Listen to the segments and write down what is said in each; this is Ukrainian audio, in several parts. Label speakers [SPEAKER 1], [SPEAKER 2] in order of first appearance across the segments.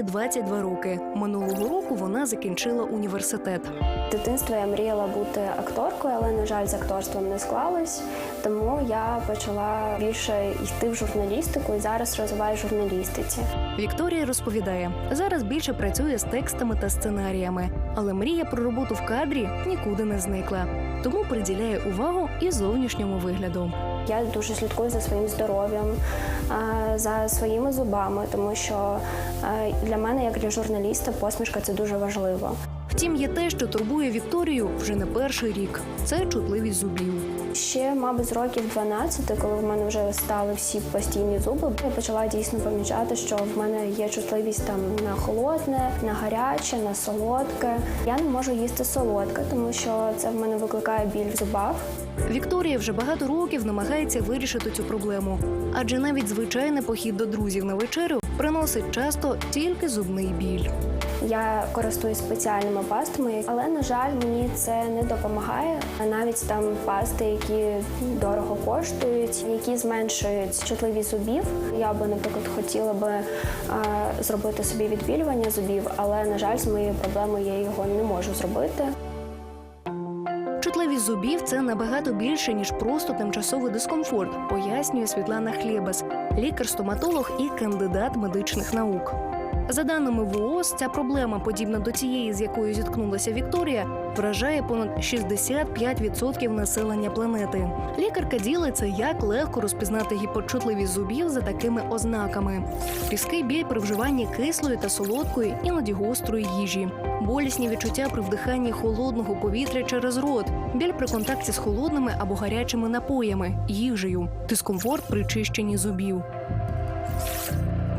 [SPEAKER 1] Вікторії 22 роки. Минулого року вона закінчила університет.
[SPEAKER 2] В дитинстві я мріяла бути акторкою, але на жаль, з акторством не склалось. Тому я почала більше йти в журналістику і зараз розвиваю журналістиці.
[SPEAKER 1] Вікторія розповідає, зараз більше працює з текстами та сценаріями, але мрія про роботу в кадрі нікуди не зникла. Тому приділяє увагу і зовнішньому вигляду.
[SPEAKER 2] Я дуже слідкую за своїм здоров'ям, за своїми зубами, тому що е, для мене, як для журналіста, посмішка це дуже важливо.
[SPEAKER 1] Втім, є те, що турбує Вікторію вже не перший рік. Це чутливість зубів.
[SPEAKER 2] Ще, мабуть, з років 12, коли в мене вже стали всі постійні зуби, я почала дійсно помічати, що в мене є чутливість там на холодне, на гаряче, на солодке. Я не можу їсти солодке, тому що це в мене викликає біль в зубах.
[SPEAKER 1] Вікторія вже багато років намагається вирішити цю проблему, адже навіть звичайний похід до друзів на вечерю приносить часто тільки зубний біль.
[SPEAKER 2] Я користуюсь спеціальними пастами, але на жаль, мені це не допомагає. Навіть там пасти, які дорого коштують, які зменшують чутливість зубів. Я би, наприклад, хотіла би зробити собі відбілювання зубів, але на жаль, з моєю проблемою я його не можу зробити.
[SPEAKER 1] Чутливість зубів це набагато більше ніж просто тимчасовий дискомфорт, пояснює Світлана Хлєбес, лікар-стоматолог і кандидат медичних наук. За даними ВООЗ, ця проблема, подібна до тієї, з якою зіткнулася Вікторія, вражає понад 65% населення планети. Лікарка ділиться, як легко розпізнати гіпочутливість зубів за такими ознаками: різкий біль при вживанні кислої та солодкої, іноді гострої їжі, болісні відчуття при вдиханні холодного повітря через рот, біль при контакті з холодними або гарячими напоями, їжею, дискомфорт при чищенні зубів.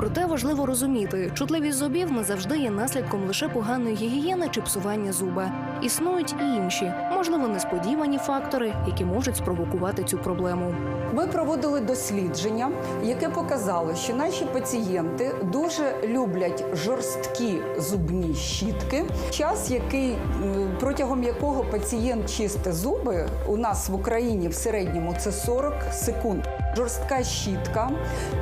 [SPEAKER 1] Проте важливо розуміти, чутливість зубів не завжди є наслідком лише поганої гігієни чи псування зуба. Існують і інші, можливо, несподівані фактори, які можуть спровокувати цю проблему.
[SPEAKER 3] Ми проводили дослідження, яке показало, що наші пацієнти дуже люблять жорсткі зубні щітки. Час, який протягом якого пацієнт чистить зуби, у нас в Україні в середньому це 40 секунд. Жорстка щітка,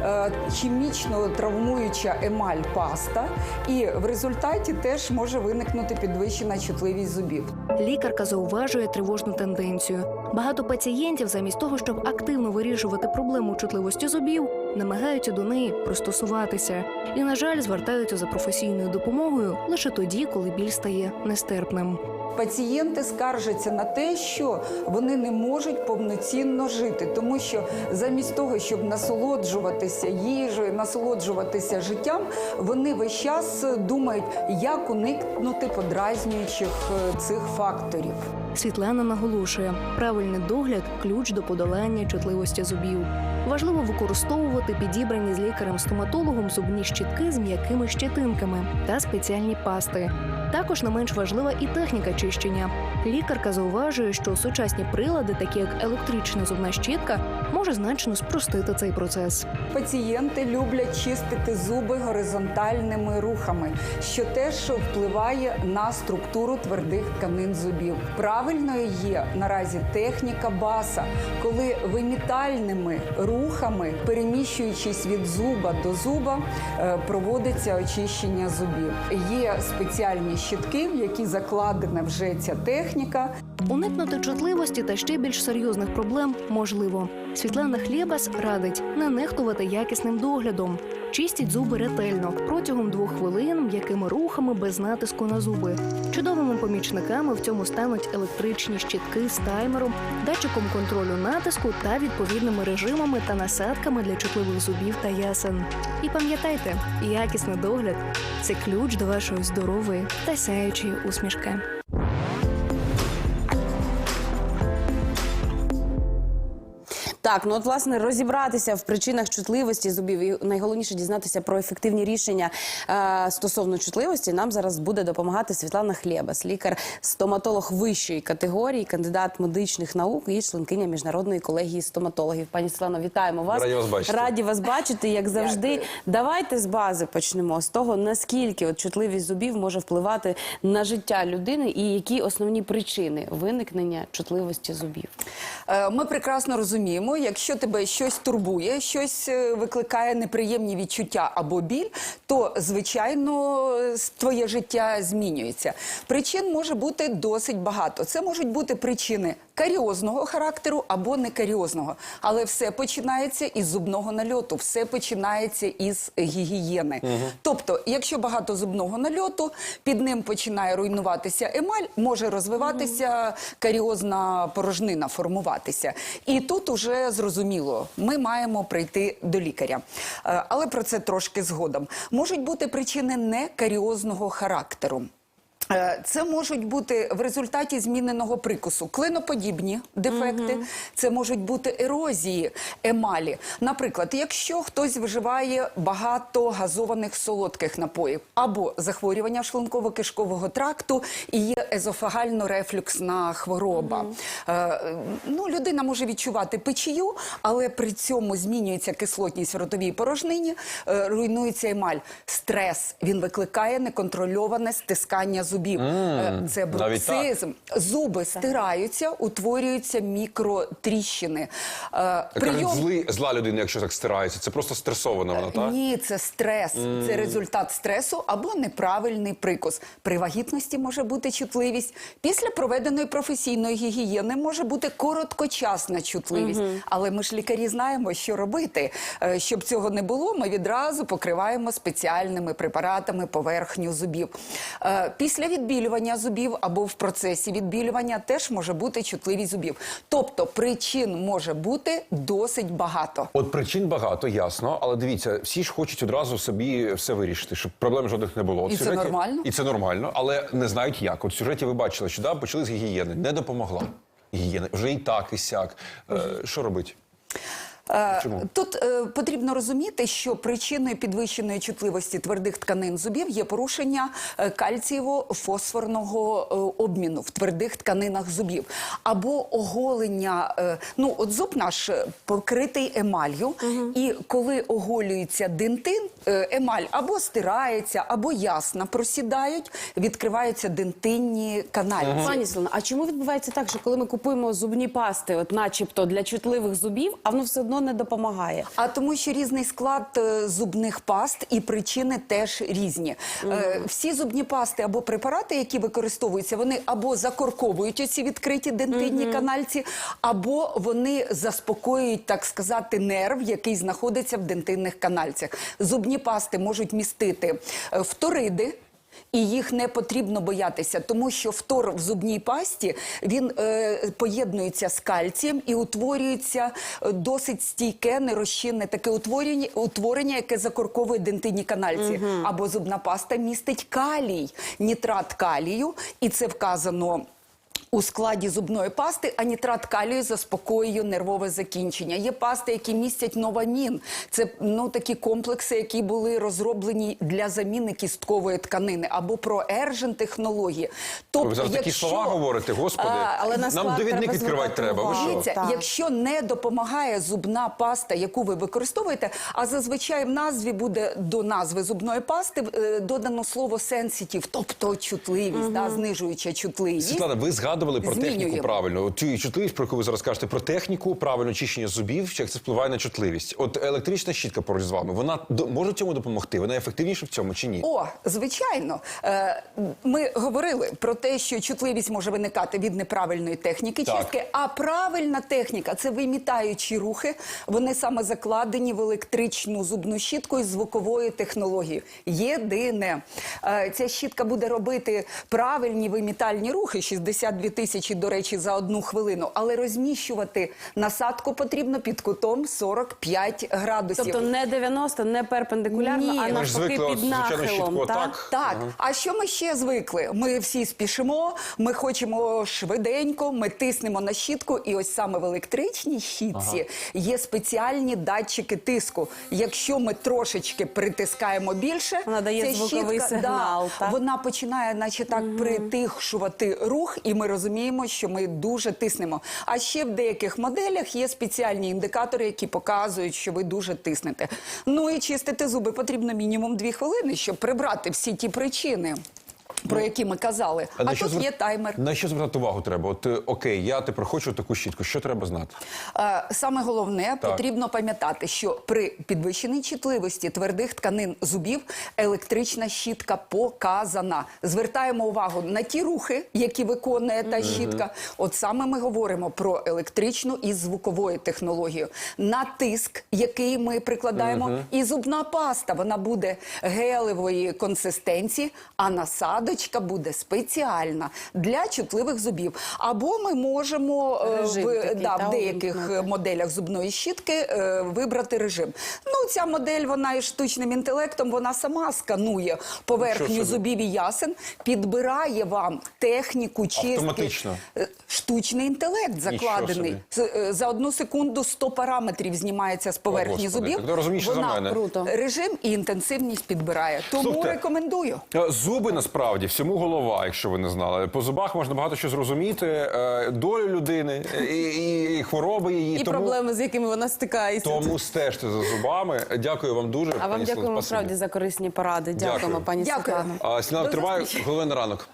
[SPEAKER 3] е, хімічно травмуюча емаль паста, і в результаті теж може виникнути підвищена чутливість зубів.
[SPEAKER 1] Лікарка зауважує тривожну тенденцію. Багато пацієнтів, замість того, щоб активно вирішувати проблему чутливості зубів, намагаються до неї пристосуватися і, на жаль, звертаються за професійною допомогою лише тоді, коли біль стає нестерпним.
[SPEAKER 3] Пацієнти скаржаться на те, що вони не можуть повноцінно жити, тому що замість того, щоб насолоджуватися їжею, насолоджуватися життям, вони весь час думають, як уникнути подразнюючих е, цих факторів.
[SPEAKER 1] Світлана наголошує, правильний догляд ключ до подолання чутливості зубів. Важливо використовувати підібрані з лікарем-стоматологом зубні щітки з м'якими щетинками та спеціальні пасти. Також не менш важлива і техніка чищення. Лікарка зауважує, що сучасні прилади, такі як електрична зубна щітка, може значно спростити цей процес.
[SPEAKER 3] Пацієнти люблять чистити зуби горизонтальними рухами, що теж впливає на структуру твердих тканин зубів. Правильною є наразі техніка баса, коли вимітальними рухами, переміщуючись від зуба до зуба, е, проводиться очищення зубів. Є спеціальні щітки, в які закладена вже ця техніка.
[SPEAKER 1] Уникнути чутливості та ще більш серйозних проблем можливо. Світлана Хлєбас радить не нехтувати якісним доглядом. Чистіть зуби ретельно протягом двох хвилин м'якими рухами без натиску на зуби. Чудовими помічниками в цьому стануть електричні щітки з таймером, датчиком контролю натиску та відповідними режимами та насадками для чутливих зубів та ясен. І пам'ятайте, якісний догляд це ключ до вашої здорової та сяючої усмішки.
[SPEAKER 4] Так, ну от власне розібратися в причинах чутливості зубів і найголовніше дізнатися про ефективні рішення е, стосовно чутливості. Нам зараз буде допомагати Світлана Хлєбас, лікар-стоматолог вищої категорії, кандидат медичних наук і членкиня міжнародної колегії стоматологів. Пані Світлано, вітаємо вас.
[SPEAKER 5] Раді вас бачити.
[SPEAKER 4] Раді вас бачити, як завжди. Давайте з бази почнемо з того, наскільки от чутливість зубів може впливати на життя людини, і які основні причини виникнення чутливості зубів.
[SPEAKER 3] Е, Ми прекрасно розуміємо, якщо тебе щось турбує, щось е, викликає неприємні відчуття або біль, то звичайно твоє життя змінюється. Причин може бути досить багато. Це можуть бути причини каріозного характеру або некаріозного. Але все починається із зубного нальоту, все починається із гігієни. Тобто, якщо багато зубного нальоту, під ним починає руйнуватися емаль, може розвиватися каріозна порожнина, формуватися. І тут уже зрозуміло, ми маємо прийти до лікаря. Е, Але про це трошки згодом. Можуть бути причини некаріозного характеру. Е, Це можуть бути в результаті зміненого прикусу клиноподібні дефекти, це можуть бути ерозії емалі. Наприклад, якщо хтось вживає багато газованих солодких напоїв або захворювання шлунково-кишкового тракту і є езофагально-рефлюксна хвороба. Е, Ну, людина може відчувати печію, але при цьому змінюється кислотність в ротовій порожнині, е, руйнується емаль. Стрес він викликає неконтрольоване стискання зубів. Е, Це
[SPEAKER 5] навіть
[SPEAKER 3] бруксизм. Зуби стираються, утворюються мікротріщини. Е,
[SPEAKER 5] Кажуть, зли, зла людина, якщо так стирається, це просто стресована вона, так?
[SPEAKER 3] Ні, це стрес. Це результат стресу або неправильний прикус. При вагітності може бути чутливість. Після проведеної професійної гігієни може бути короткочасна чутливість. Але ми ж лікарі знаємо, що робити. Е, Щоб цього не було, ми відразу покриваємо спеціальними препаратами поверхню зубів. Е, Після відбілювання зубів або в процесі відбілювання теж може бути чутливість зубів. Тобто причин може бути досить багато.
[SPEAKER 5] От причин багато, ясно, але дивіться, всі ж хочуть одразу собі все вирішити, щоб проблем жодних не було. От
[SPEAKER 3] І це нормально?
[SPEAKER 5] І це нормально, але не знають як. От в сюжеті ви бачили, що да, почали з гігієни, не допомогла. Гігієна вже і так, і сяк. Е, що робить? Чому?
[SPEAKER 3] Тут е, потрібно розуміти, що причиною підвищеної чутливості твердих тканин зубів є порушення е, кальцієво-фосфорного е, обміну в твердих тканинах зубів або оголення. е, ну, от зуб наш е, покритий емалью, і коли оголюється дентин, е, емаль або стирається, або ясна просідають, відкриваються дентинні канальці.
[SPEAKER 4] Пані Світлана, а чому відбувається так, що коли ми купуємо зубні пасти, от начебто для чутливих зубів, а воно все одно не допомагає?
[SPEAKER 3] А тому, що різний склад е, зубних паст і причини теж різні. Е, Всі зубні пасти або препарати, які використовуються, вони або закорковують оці відкриті дентинні канальці, або вони заспокоюють, так сказати, нерв, який знаходиться в дентинних канальцях. Зубні пасти можуть містити е, фториди. І їх не потрібно боятися, тому що фтор в зубній пасті він е, поєднується з кальцієм і утворюється е, досить стійке, нерозчинне таке утворення, утворення, яке закорковує дентинні канальці. Або зубна паста містить калій, нітрат калію, і це вказано. У складі зубної пасти а нітрат калію заспокоює нервове закінчення. Є пасти, які містять новамін. Це ну такі комплекси, які були розроблені для заміни кісткової тканини або про ержен технології. Тобто,
[SPEAKER 5] ви зараз такі слова говорите, господи.
[SPEAKER 4] А, але на
[SPEAKER 5] Нам довідник відкривати треба. Ви що?
[SPEAKER 3] Дивіться, якщо не допомагає зубна паста, яку ви використовуєте, а зазвичай в назві буде до назви зубної пасти е, додано слово sensitive, тобто чутливість, да, знижуюча чутливість.
[SPEAKER 5] Світлана, ви згадували про техніку правильно. Цю чутливість, про яку ви зараз кажете, про техніку, правильно чищення зубів, як це впливає на чутливість. От електрична щітка поруч з вами, вона до- може цьому допомогти? Вона ефективніша в цьому чи ні?
[SPEAKER 3] О, звичайно. Е, Ми говорили про те, що чутливість може виникати від неправильної техніки
[SPEAKER 5] Так.
[SPEAKER 3] чистки, а правильна техніка це вимітаючі рухи. Вони саме закладені в електричну зубну щітку із звуковою технологією. Єдине, Е, ця щітка буде робити правильні вимітальні рухи 62 тисячі, до речі, за одну хвилину, але розміщувати насадку потрібно під кутом 45 градусів.
[SPEAKER 4] Тобто не 90, не перпендикулярно,
[SPEAKER 3] Ні.
[SPEAKER 4] а
[SPEAKER 3] Ми ж
[SPEAKER 4] навпаки
[SPEAKER 5] звикли
[SPEAKER 4] під
[SPEAKER 5] звичайно
[SPEAKER 4] нахилом. так?
[SPEAKER 3] Так, а що ми ще звикли? Ми всі спішимо, ми хочемо швиденько, ми тиснемо на щітку, і ось саме в електричній щітці є спеціальні датчики тиску. Якщо ми трошечки притискаємо більше,
[SPEAKER 4] Вона дає
[SPEAKER 3] ця
[SPEAKER 4] звуковий
[SPEAKER 3] щітка,
[SPEAKER 4] сигнал,
[SPEAKER 3] да,
[SPEAKER 4] так?
[SPEAKER 3] вона починає, наче так, притихшувати рух, і ми розуміємо, що ми дуже тиснемо. А ще в деяких моделях є спеціальні індикатори, які показують, що ви дуже тиснете. Ну і чистити зуби потрібно мінімум дві хвилини, щоб прибрати всі ті причини. Про які ми казали, а,
[SPEAKER 5] що
[SPEAKER 3] тут
[SPEAKER 5] звер-
[SPEAKER 3] є таймер.
[SPEAKER 5] На що звертати увагу треба? От е, окей, я тепер хочу таку щітку. Що треба знати?
[SPEAKER 3] Е, Саме головне,
[SPEAKER 5] Так.
[SPEAKER 3] потрібно пам'ятати, що при підвищеній чутливості твердих тканин зубів електрична щітка показана. Звертаємо увагу на ті рухи, які виконує та щітка. От саме ми говоримо про електричну і звуковою технологію. На тиск, який ми прикладаємо, і зубна паста вона буде гелевої консистенції, а насадочка буде спеціальна для чутливих зубів. Або ми можемо е,
[SPEAKER 4] Режим
[SPEAKER 3] в,
[SPEAKER 4] такий,
[SPEAKER 3] да,
[SPEAKER 4] та,
[SPEAKER 3] в деяких
[SPEAKER 4] увімкнути.
[SPEAKER 3] е, моделях зубної щітки е, вибрати режим. Ну, ця модель, вона із штучним інтелектом, вона сама сканує поверхню зубів і ясен, підбирає вам техніку чистки.
[SPEAKER 5] Автоматично?
[SPEAKER 3] Е, Штучний інтелект закладений. е, За одну секунду 100 параметрів знімається з поверхні
[SPEAKER 5] Господи,
[SPEAKER 3] зубів.
[SPEAKER 5] так ти за
[SPEAKER 3] Вона
[SPEAKER 5] мене.
[SPEAKER 4] Круто.
[SPEAKER 3] режим і інтенсивність підбирає. Тому
[SPEAKER 5] Слухайте,
[SPEAKER 3] рекомендую.
[SPEAKER 5] Е, Зуби насправді всьому голова, якщо ви не знали. По зубах можна багато що зрозуміти. е, Долю людини і, і, і хвороби її.
[SPEAKER 4] І
[SPEAKER 5] тому,
[SPEAKER 4] проблеми, з якими вона стикається.
[SPEAKER 5] тому стежте за зубами. Дякую вам дуже.
[SPEAKER 4] А вам
[SPEAKER 5] пані вам
[SPEAKER 4] дякуємо справді за корисні поради. Дякуємо,
[SPEAKER 5] Дякую.
[SPEAKER 4] пані
[SPEAKER 3] Дякую.
[SPEAKER 4] Світлано.
[SPEAKER 5] Сніданок триває хвилин ранок.